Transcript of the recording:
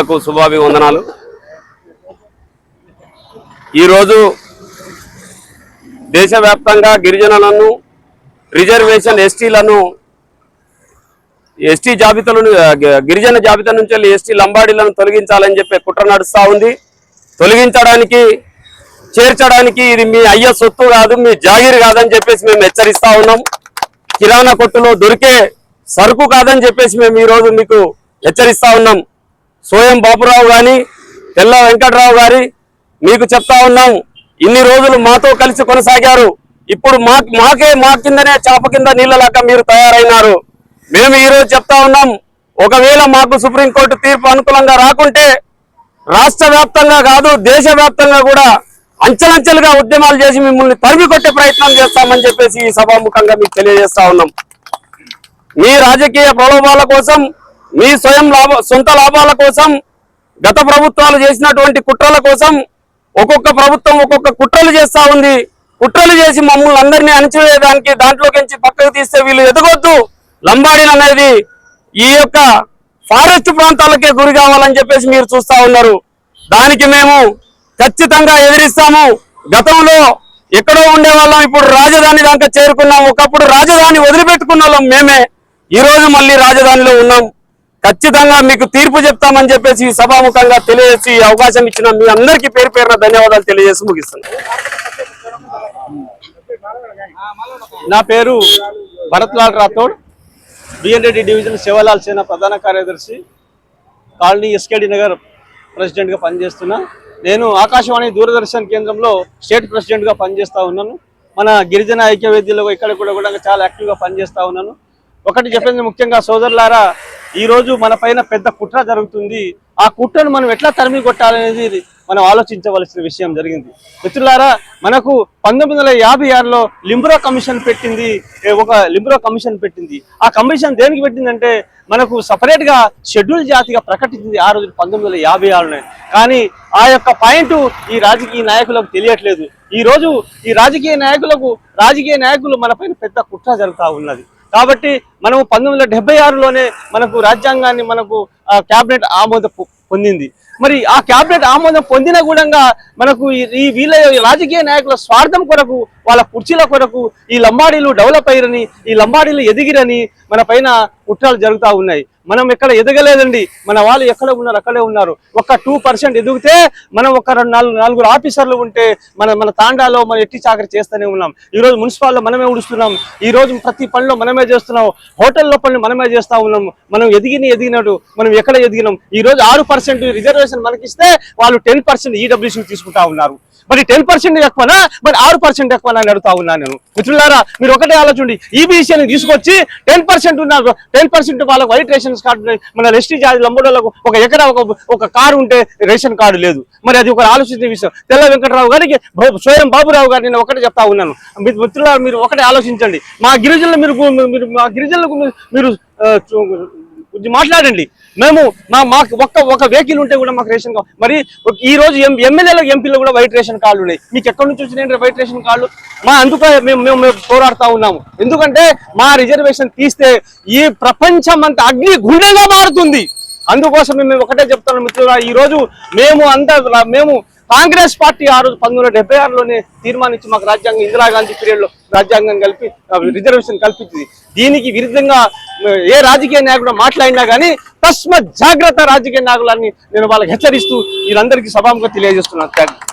మిత్రులకు శుభాభివందనాలు. ఈరోజు దేశవ్యాప్తంగా గిరిజనులను రిజర్వేషన్ ఎస్టీలను ఎస్టీ జాబితాలను గిరిజన జాబితా నుంచి వెళ్ళి ఎస్టీ లంబాడీలను తొలగించాలని చెప్పి కుట్ర నడుస్తూ ఉంది. తొలగించడానికి చేర్చడానికి ఇది మీ అయ్య సొత్తు కాదు మీ జాగిరి కాదని చెప్పేసి మేము హెచ్చరిస్తా ఉన్నాం. కిరాణా కొట్టులో దొరికే సరుకు కాదని చెప్పేసి మేము ఈరోజు మీకు హెచ్చరిస్తా ఉన్నాం. సోయం బాపురావు గాని తెల్ల వెంకట్రావు గారి మీకు చెప్తా ఉన్నాం ఇన్ని రోజులు మాతో కలిసి కొనసాగారు. ఇప్పుడు మా మాకే మా కిందనే చాప కింద నీళ్ళలాగా మీరు తయారైనారు. మేము ఈ రోజు చెప్తా ఉన్నాం ఒకవేళ మాకు సుప్రీంకోర్టు తీర్పు అనుకూలంగా రాకుంటే రాష్ట్ర వ్యాప్తంగా కాదు దేశవ్యాప్తంగా కూడా అంచెలంచెలుగా ఉద్యమాలు చేసి మిమ్మల్ని తరిమి కొట్టే ప్రయత్నం చేస్తామని చెప్పేసి ఈ సభాముఖంగా మీకు తెలియజేస్తా ఉన్నాం. మీ రాజకీయ ప్రలోభాల కోసం మీ స్వయం లాభ సొంత లాభాల కోసం గత ప్రభుత్వాలు చేసినటువంటి కుట్రల కోసం ఒక్కొక్క ప్రభుత్వం ఒక్కొక్క కుట్రలు చేస్తా ఉంది. కుట్రలు చేసి మమ్మల్ని అందరినీ అణచివేయడానికి దాంట్లోకించి పక్కకు తీస్తే వీళ్ళు ఎదగొద్దు. లంబాడీలు అనేది ఈ యొక్క ఫారెస్ట్ ప్రాంతాలకే గురి కావాలని చెప్పేసి మీరు చూస్తా ఉన్నారు. దానికి మేము ఖచ్చితంగా ఎదిరిస్తాము. గతంలో ఎక్కడో ఉండే వాళ్ళం ఇప్పుడు రాజధాని దాకా చేరుకున్నాం. ఒకప్పుడు రాజధాని వదిలిపెట్టుకున్న వాళ్ళం మేమే. ఈరోజు మళ్ళీ రాజధానిలో ఉన్నాం. ఖచ్చితంగా మీకు తీర్పు చెప్తామని చెప్పేసి సభాముఖంగా తెలియజేసి అవకాశం ఇచ్చిన మీ అందరికీ పేరు పేరున ధన్యవాదాలు తెలియజేసి ముగిస్తున్నాను. నా పేరు భరత్లాల్ రాథోడ్ బిఎన్రెడ్డి డివిజన్ శివలాల్ సేన ప్రధాన కార్యదర్శి కాలనీ ఎస్కేడి నగర్ ప్రెసిడెంట్గా పనిచేస్తున్నా. నేను ఆకాశవాణి దూరదర్శన్ కేంద్రంలో స్టేట్ ప్రెసిడెంట్గా పనిచేస్తూ ఉన్నాను. మన గిరిజన ఐక్యవేదిలో ఇక్కడ కూడా కూడా చాలా యాక్టివ్గా పనిచేస్తూ ఉన్నాను. ఒకటి చెప్పింది ముఖ్యంగా సోదరులారా ఈ రోజు మన పైన పెద్ద కుట్ర జరుగుతుంది. ఆ కుట్రను మనం ఎట్లా తరిమి కొట్టాలనేది మనం ఆలోచించవలసిన విషయం జరిగింది. మిత్రులారా మనకు పంతొమ్మిది వందల యాభై ఆరులో లింబ్రో కమిషన్ పెట్టింది ఒక లింబ్రో కమిషన్ పెట్టింది. ఆ కమిషన్ దేనికి పెట్టిందంటే మనకు సపరేట్గా షెడ్యూల్ జాతిగా ప్రకటించింది ఆ రోజు పంతొమ్మిది వందల యాభై ఆరులోనే కానీ ఆ యొక్క పాయింట్ ఈ రాజకీయ నాయకులకు తెలియట్లేదు. ఈ రోజు ఈ రాజకీయ నాయకులకు రాజకీయ నాయకులు మన పైన పెద్ద కుట్ర జరుగుతూ ఉన్నది. కాబట్టి మనము పంతొమ్మిది వందల ఆరులోనే మనకు రాజ్యాంగాన్ని మనకు క్యాబినెట్ ఆమోద పొందింది. మరి ఆ క్యాబినెట్ ఆమోదం పొందిన కూడా మనకు ఈ- వీళ్ళ రాజకీయ నాయకుల స్వార్థం కొరకు వాళ్ళ కుర్చీల కొరకు ఈ లంబాడీలు డెవలప్ అయ్యరని ఈ లంబాడీలు ఎదిగిరని మన పైన కుట్రాలు జరుగుతూ ఉన్నాయి. మనం ఎక్కడ ఎదగలేదండి. మన వాళ్ళు ఎక్కడ ఉన్నారు అక్కడే ఉన్నారు. ఒక టూ పర్సెంట్ ఎదిగితే మనం ఒక రెండు నాలుగు నలుగురు ఆఫీసర్లు ఉంటే మన మన తాండాలో మనం ఎట్టి చాకరి చేస్తూనే ఉన్నాం. ఈ రోజు మున్సిపాల్లో మనమే ఉడుస్తున్నాం. ఈ రోజు ప్రతి పనిలో మనమే చేస్తున్నాం. హోటల్లో పనులు మనమే చేస్తూ ఉన్నాం. మనం ఎదిగిన ఎదిగినట్టు మనం ఎక్కడ ఎదిగినాం? ఈ రోజు ఆరు పర్సెంట్ రిజర్వేషన్ మనకిస్తే వాళ్ళు టెన్ పర్సెంట్ ఈడబ్ల్యూసీ తీసుకుంటా ఉన్నారు. మరి టెన్ పర్సెంట్ ఎక్కువనా? మరి ఆరు పర్సెంట్ ఎక్కువనా అని అడుగుతా ఉన్నాను నేను. మిత్రులారా మీరు ఒకటే ఆలోచండి ఈబీసీని తీసుకొచ్చి టెన్ పర్సెంట్ ఉన్నారు టెన్ పర్సెంట్ వాళ్ళకి వైట్ రేషన్ కార్డు మన ఎస్టీ జాతి లంబడోళ్ళకు ఒక ఎకరా ఒక ఒక కారు ఉంటే రేషన్ కార్డు లేదు. మరి అది ఒక ఆలోచించే విషయం. తెల్ల వెంకటరావు గారికి స్వయం బాబురావు గారు నేను ఒకటే చెప్తా ఉన్నాను. మిత్రులారా మీరు ఒకటే ఆలోచించండి. మా గిరిజనులు మీరు మీరు మా గిరిజనులకు మీరు- కొంచెం మాట్లాడండి. మేము మా మాకు ఒక్క ఒక వెహికల్ ఉంటే కూడా మాకు రేషన్ కార్డు మరి ఒక- ఈ రోజు ఎం ఎమ్మెల్యేలకు ఎంపీలు కూడా వైట్ రేషన్ కార్డులు ఉన్నాయి. మీకు ఎక్కడి నుంచి వచ్చినాయి వైట్ రేషన్ కార్డులు? మా అందుకే మేము మేము మేము పోరాడుతా ఉన్నాము. ఎందుకంటే మా రిజర్వేషన్ తీస్తే ఈ ప్రపంచం అంతా అగ్ని గుండెగా మారుతుంది. అందుకోసం మేము ఒకటే చెప్తాను మిత్రులు ఈ రోజు మేము అంతా మేము కాంగ్రెస్ పార్టీ ఆ రోజు పంతొమ్మిది వందల డెబ్బై ఆరులోనే తీర్మానించి మాకు రాజ్యాంగం ఇందిరాగాంధీ పీరియడ్లో రాజ్యాంగం కలిపి రిజర్వేషన్ కల్పించింది. దీనికి విరుద్ధంగా ఏ రాజకీయ నాయకుడు మాట్లాడినా కానీ తస్మ జాగ్రత్త రాజకీయ నాయకులని నేను వాళ్ళకి హెచ్చరిస్తూ వీరందరికీ సభాముఖంగా తెలియజేస్తున్నాను థాంక్యూ.